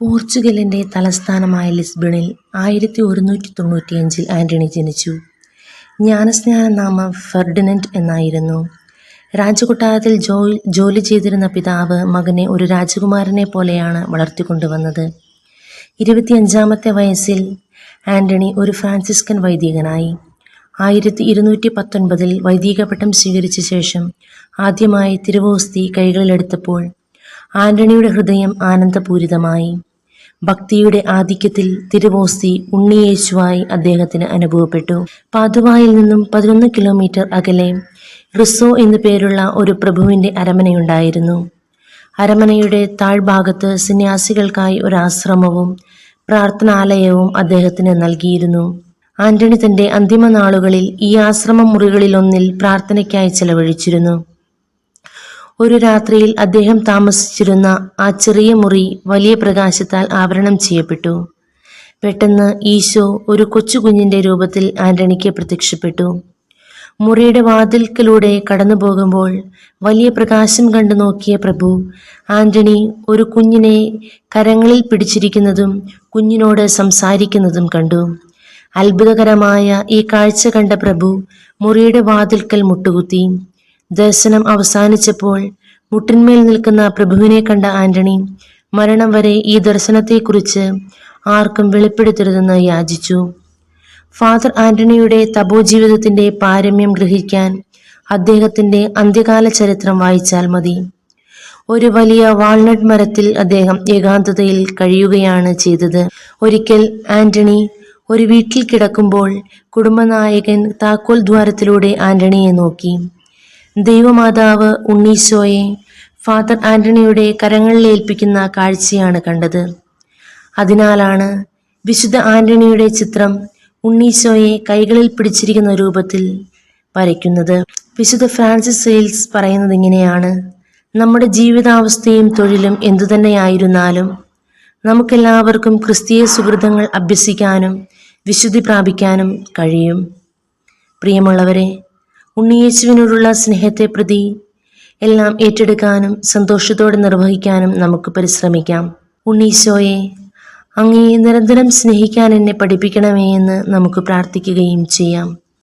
പോർച്ചുഗലിന്റെ തലസ്ഥാനമായ ലിസ്ബണിൽ ആയിരത്തി ഒരുന്നൂറ്റി തൊണ്ണൂറ്റിയഞ്ചിൽ ആന്റണി ജനിച്ചു. ജ്ഞാനസ്നാന നാമം ഫെർഡിനൻഡ് എന്നായിരുന്നു. രാജകൊട്ടാരത്തിൽ ജോലി ചെയ്തിരുന്ന പിതാവ് മകനെ ഒരു രാജകുമാരനെ പോലെയാണ് വളർത്തിക്കൊണ്ടുവന്നത്. ഇരുപത്തിയഞ്ചാമത്തെ വയസ്സിൽ ആന്റണി ഒരു ഫ്രാൻസിസ്കൻ വൈദികനായി. ആയിരത്തി ഇരുന്നൂറ്റി പത്തൊൻപതിൽ വൈദികപട്ടം സ്വീകരിച്ച ശേഷം ആദ്യമായി തിരുവോസ്തി കൈകളിലെടുത്തപ്പോൾ ആന്റണിയുടെ ഹൃദയം ആനന്ദപൂരിതമായി. ഭക്തിയുടെ ആധിക്യത്തിൽ തിരുവോസ്തി ഉണ്ണിയേശുവായി അദ്ദേഹത്തിന് അനുഭവപ്പെട്ടു. പാതുവായിൽ നിന്നും പതിനൊന്ന് കിലോമീറ്റർ അകലെ റിസോ എന്നു പേരുള്ള ഒരു പ്രഭുവിന്റെ അരമനയുണ്ടായിരുന്നു. അരമനയുടെ താഴ്ഭാഗത്ത് സന്യാസികൾക്കായി ഒരാശ്രമവും പ്രാർത്ഥനാലയവും അദ്ദേഹത്തിന് നൽകിയിരുന്നു. ആന്റണി തന്റെ അന്തിമ നാളുകളിൽ ഈ ആശ്രമ മുറികളിലൊന്നിൽ പ്രാർത്ഥനയ്ക്കായി ചെലവഴിച്ചിരുന്നു. ഒരു രാത്രിയിൽ അദ്ദേഹം താമസിച്ചിരുന്ന ആ ചെറിയ മുറി വലിയ പ്രകാശത്താൽ ആവരണം ചെയ്യപ്പെട്ടു. പെട്ടെന്ന് ഈശോ ഒരു കൊച്ചുകുഞ്ഞിന്റെ രൂപത്തിൽ ആന്റണിക്ക് പ്രത്യക്ഷപ്പെട്ടു. മുറിയുടെ വാതിൽക്കലൂടെ കടന്നുപോകുമ്പോൾ വലിയ പ്രകാശം കണ്ടു നോക്കിയ പ്രഭു ആന്റണി ഒരു കുഞ്ഞിനെ കരങ്ങളിൽ പിടിച്ചിരിക്കുന്നതും കുഞ്ഞിനോട് സംസാരിക്കുന്നതും കണ്ടു. അത്ഭുതകരമായ ഈ കാഴ്ച കണ്ട പ്രഭു മുറിയുടെ വാതിൽക്കൽ മുട്ടുകുത്തി. ദർശനം അവസാനിച്ചപ്പോൾ മുട്ടിന്മേൽ നിൽക്കുന്ന പ്രഭുവിനെ കണ്ട ആന്റണി മരണം വരെ ഈ ദർശനത്തെക്കുറിച്ച് ആർക്കും വെളിപ്പെടുത്തരുതെന്ന് യാചിച്ചു. ഫാദർ ആന്റണിയുടെ തപോ ജീവിതത്തിന്റെ പാരമ്യം ഗ്രഹിക്കാൻ അദ്ദേഹത്തിന്റെ അന്ത്യകാല ചരിത്രം വായിച്ചാൽ മതി. ഒരു വലിയ വാൾനട്ട് മരത്തിൽ അദ്ദേഹം ഏകാന്തതയിൽ കഴിയുകയാണ് ചെയ്തത്. ഒരിക്കൽ ആന്റണി ഒരു വീട്ടിൽ കിടക്കുമ്പോൾ കുടുംബനായകൻ താക്കോൽ ദ്വാരത്തിലൂടെ ആന്റണിയെ നോക്കി. ദൈവമാതാവ് ഉണ്ണീശോയെ ഫാദർ ആന്റണിയുടെ കരങ്ങളിൽ ഏൽപ്പിക്കുന്ന കാഴ്ചയാണ് കണ്ടത്. അതിനാലാണ് വിശുദ്ധ ആന്റണിയുടെ ചിത്രം ഉണ്ണീശോയെ കൈകളിൽ പിടിച്ചിരിക്കുന്ന രൂപത്തിൽ വരയ്ക്കുന്നത്. വിശുദ്ധ ഫ്രാൻസിസ് സെയിൽസ് പറയുന്നത് ഇങ്ങനെയാണ് നമ്മുടെ ജീവിതാവസ്ഥയും തൊഴിലും എന്തുതന്നെയായിരുന്നാലും നമുക്കെല്ലാവർക്കും ക്രിസ്തീയ സുഹൃതങ്ങൾ അഭ്യസിക്കാനും വിശുദ്ധി പ്രാപിക്കാനും കഴിയും. പ്രിയമുള്ളവരെ, ഉണ്ണിയേശുവിനോടുള്ള സ്നേഹത്തെ പ്രതി എല്ലാം ഏറ്റെടുക്കാനും സന്തോഷത്തോടെ നിർവഹിക്കാനും നമുക്ക് പരിശ്രമിക്കാം. ഉണ്ണീശോയെ അങ്ങയെ നിരന്തരം സ്നേഹിക്കാൻ എന്നെ പഠിപ്പിക്കണമേ എന്ന് നമുക്ക് പ്രാർത്ഥിക്കുകയും ചെയ്യാം.